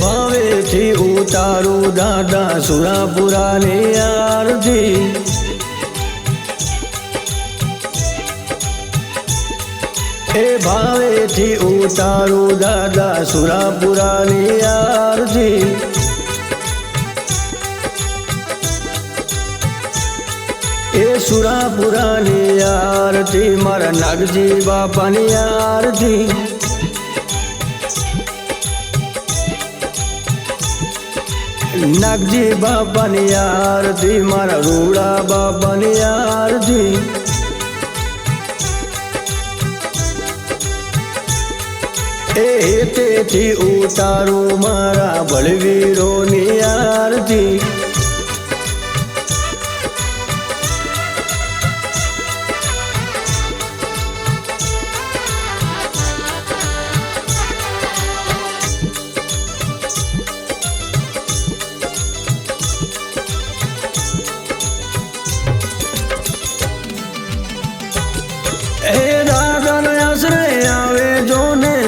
ભાવેથી ઉતારું દાદા સુરાપુરાની આરતી એ ભાવેથી ઉતારું દાદા સુરાપુરાની આરતી એ સુરાપુરાની આરતી મારા નાગજી બાપાની આરતી નાગજી બાપાની આરતી મારા રૂડા બાપાની આરતી. એ તેથી ઉતારું મારા બળવીરોની આરતી.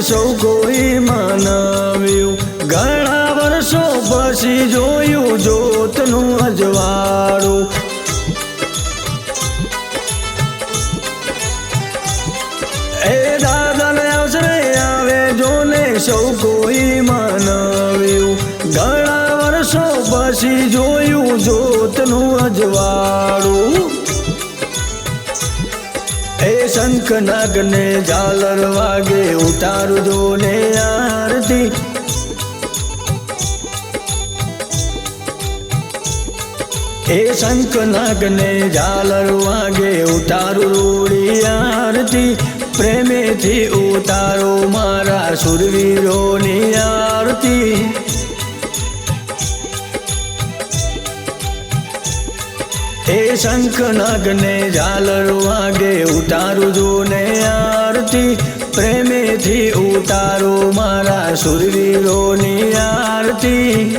સૌ કોઈ મનાવ્યું. ઘણા વર્ષો પછી જોયું જોતનું અજવાળું. એ દાદાને અવસરે આવે જોને સૌ કોઈ મનાવ્યું. ઘણા વર્ષો પછી જોયું જોતનું અજવાળું. એ શંખ નાગને ઝાલર વાગે ઉતારજો ને આરતી. એ શંખ નાગને ઝાલર વાગે, ઉતારું રૂડી આરતી. પ્રેમેથી ઉતારો મારા સુરવીરોની આરતી. એ શંખ નાગને ઝાલર વાગે ઉતારું જો ને આરતી. પ્રેમેથી ઉતારો મારા સુરવીરોની આરતી.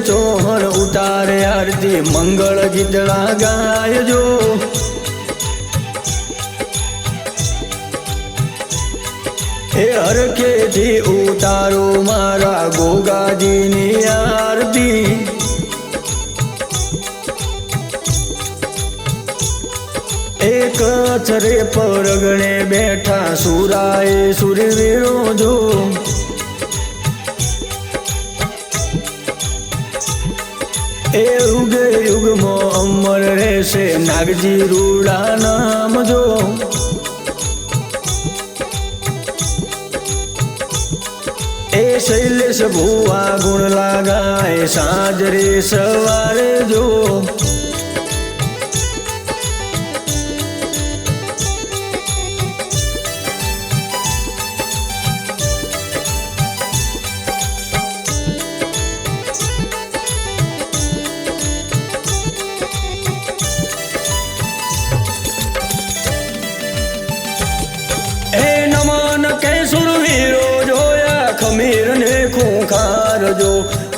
ચૌહાણ ઉતારે આરતી, મંગળ ગીતડા ગાયજો. હે હરખેથી ઉતારો મારા ગોગાજીની આરતી. એક છરે પરગણે બેઠા સુરાએ સુરવીરો જો. એ યુગે યુગમાં અમર રહેશે. નાગજી રૂડા નામ જો. એ શૈલેષ ભુવા ગુણ લાગાય. સાંજ રે સવારે જો.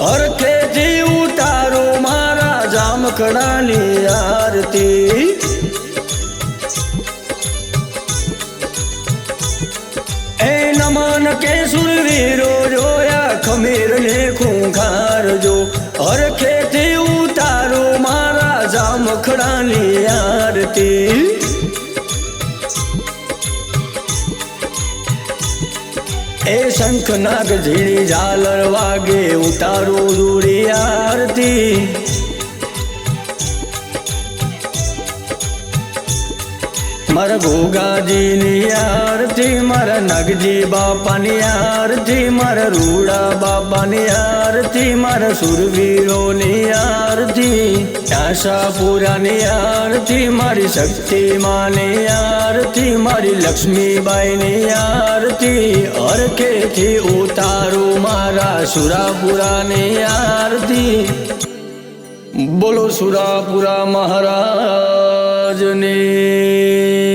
હરખેથી ઉતારો મારા જામકડાની આરતી. એ નમન કે સુરવીરો જોયા ખમીર ને ખૂંખાર જો હરખેથી ઉતારો મારા જામખડાની આરતી. એ શંખ નાગ ઝીણી ઝાલર વાગે ઉતારો દૂરી આરતી. મારા ગોગાજીની આરતી, મારા નગજી બાપાની આરતી, મારા રૂડા બાપાની આરતી, મારા સુરવીરોની આરતી આશાપુરાની આરતી, મારી શક્તિ માની આરતી, મારી લક્ષ્મીબાઈની આરતી અરખેથી ઉતારું મારા સુરાપુરાની આરતી. બોલો સુરાપુરા મહારાજની.